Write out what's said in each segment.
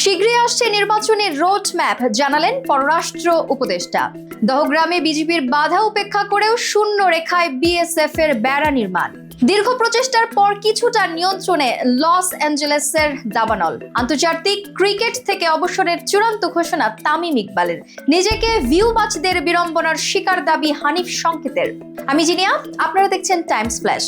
শীঘ্রই আসছে নির্বাচনী রোড ম্যাপ জানালেন পররাষ্ট্র উপদেষ্টা। দহগ্রামে বিজেপির বাধা উপেক্ষা করেও শূন্য রেখায় বিএসএফ এর বেড়া নির্মাণ। দীর্ঘ প্রচেষ্টার পর কিছুটা নিয়ন্ত্রণে লস অ্যাঞ্জেলেসের দাবানল। আন্তর্জাতিক ক্রিকেট থেকে অবসরের চূড়ান্ত ঘোষণা তামিম ইকবালের। নিজেকে ভিউবাচদের বিড়ম্বনার শিকার দাবি হানিফ সংকেতের। আমি জিনিয়া, আপনারা দেখছেন টাইমস ফ্ল্যাশ।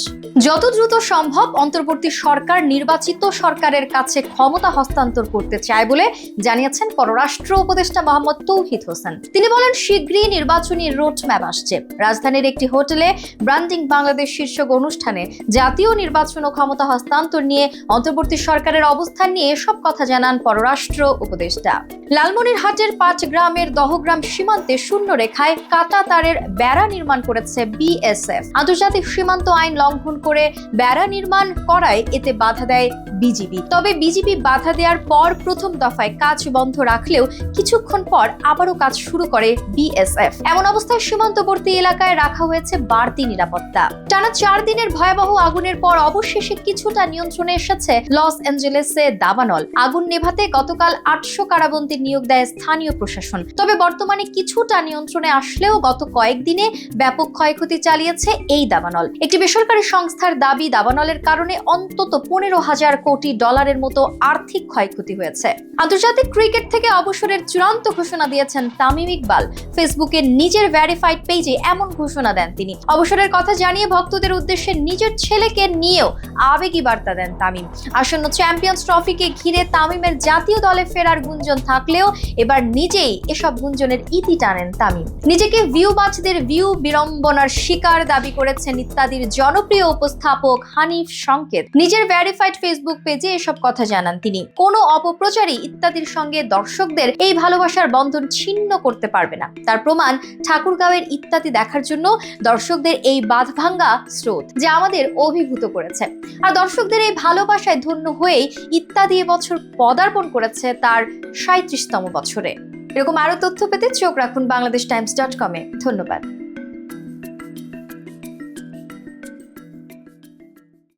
যত দ্রুত সম্ভব অন্তর্বর্তী সরকার নির্বাচিত সরকারের কাছে ক্ষমতা হস্তান্তর করতে চায় বলে জানিয়েছেন পররাষ্ট্র উপদেষ্টা মোহাম্মদ তৌহিদ হোসেন। তিনি বলেন, শীঘ্রই নির্বাচনী রোড ম্যাপ আসছে। রাজধানীর একটি হোটেলে ব্রান্ডিং বাংলাদেশ শীর্ষক অনুষ্ঠানে জাতীয় নির্বাচন ও ক্ষমতা হস্তান্তর নিয়ে অন্তর্বর্তী সরকারের অবস্থান নিয়ে এসব কথা জানান পররাষ্ট্র উপদেষ্টা। লালমনিরহাটের পাঁচ গ্রামের দহগ্রাম সীমান্তে শূন্য রেখায় কাটা তারের বেড়া নির্মাণ করেছে বিএসএফ। আন্তর্জাতিক সীমান্ত আইন লঙ্ঘন করে বেড়া নির্মাণ করায় এতে বাধা দেয় বিজিবি। তবে বিজিবি বাধা দেওয়ার পর প্রথম দফায় কাজ বন্ধ রাখলেও কিছুক্ষণ পর আবারও কাজ শুরু করে বিএসএফ। এমন অবস্থায় সীমান্তবর্তী এলাকায় রাখা হয়েছে বাড়তি নিরাপত্তা। টানা চার দিনের ভয়াবহ আগুনের পর অবশেষে কিছুটা নিয়ন্ত্রণে এসেছে লস অ্যাঞ্জেলেসে দাবানল। আগুন নেভাতে গতকাল আটশো কারাবন্দী নিয়োগ দেয় স্থানীয় প্রশাসন। তবে বর্তমানে কিছুটা নিয়ন্ত্রণে আসলেও গত কয়েকদিনে ব্যাপক ক্ষয়ক্ষতি চালিয়েছে এই দাবানল। একটি বেসরকারি সংস্থার দাবি, দাবানলের কারণে অন্তত পনেরো হাজার কোটি ডলারের মতো আর্থিক ক্ষয়ক্ষতি হয়েছে। আন্তর্জাতিক ক্রিকেট থেকে অবসরের চূড়ান্ত ঘোষণা দিয়েছেন তামিম ইকবাল। ফেসবুকে নিজের ভ্যারিফাইড পেজে এমন ঘোষণা দেন তিনি। অবসরের কথা জানিয়ে ভক্তদের উদ্দেশ্যে নিজের ছেলেকে নিয়েও আবেগী বার্তা দেন তামিম। আসন্ন চ্যাম্পিয়ন্স ট্রফিকে ঘিরে তামিমের জাতীয় দলে ফেরার গুঞ্জন থাকলেও এবার নিজেই এসব গুঞ্জনের ইতি টানেন তামিম। নিজেকে ভিউবাচদের ভিউ বিড়ম্বনার শিকার দাবি করেছেন ইত্যাদির জনপ্রিয় উপস্থাপক হানিফ সংকেত। নিজের ভ্যারিফাইড ফেসবুক পেজে এসব কথা জানান তিনি। কোনো অপপ্রচারই ইত্যাদির সঙ্গে দর্শকদের এই ভালোবাসার বন্ধন ছিন্ন করতে পারবে না। তার প্রমাণ ঠাকুরগাঁওয়ের ইত্যাদি দেখার জন্য দর্শকদের এই বাঁধভাঙ্গা স্রোত, যা আমাদের অভিভূত করেছে। আর দর্শকদের এই ভালোবাসায় ধন্য হয়েই ইত্যাদি এবছর পদার্পণ করেছে তার সাঁত্রিশতম বছরে। এরকম আরও তথ্য পেতে চোখ রাখুন বাংলাদেশ টাইমস ডট কমে। ধন্যবাদ।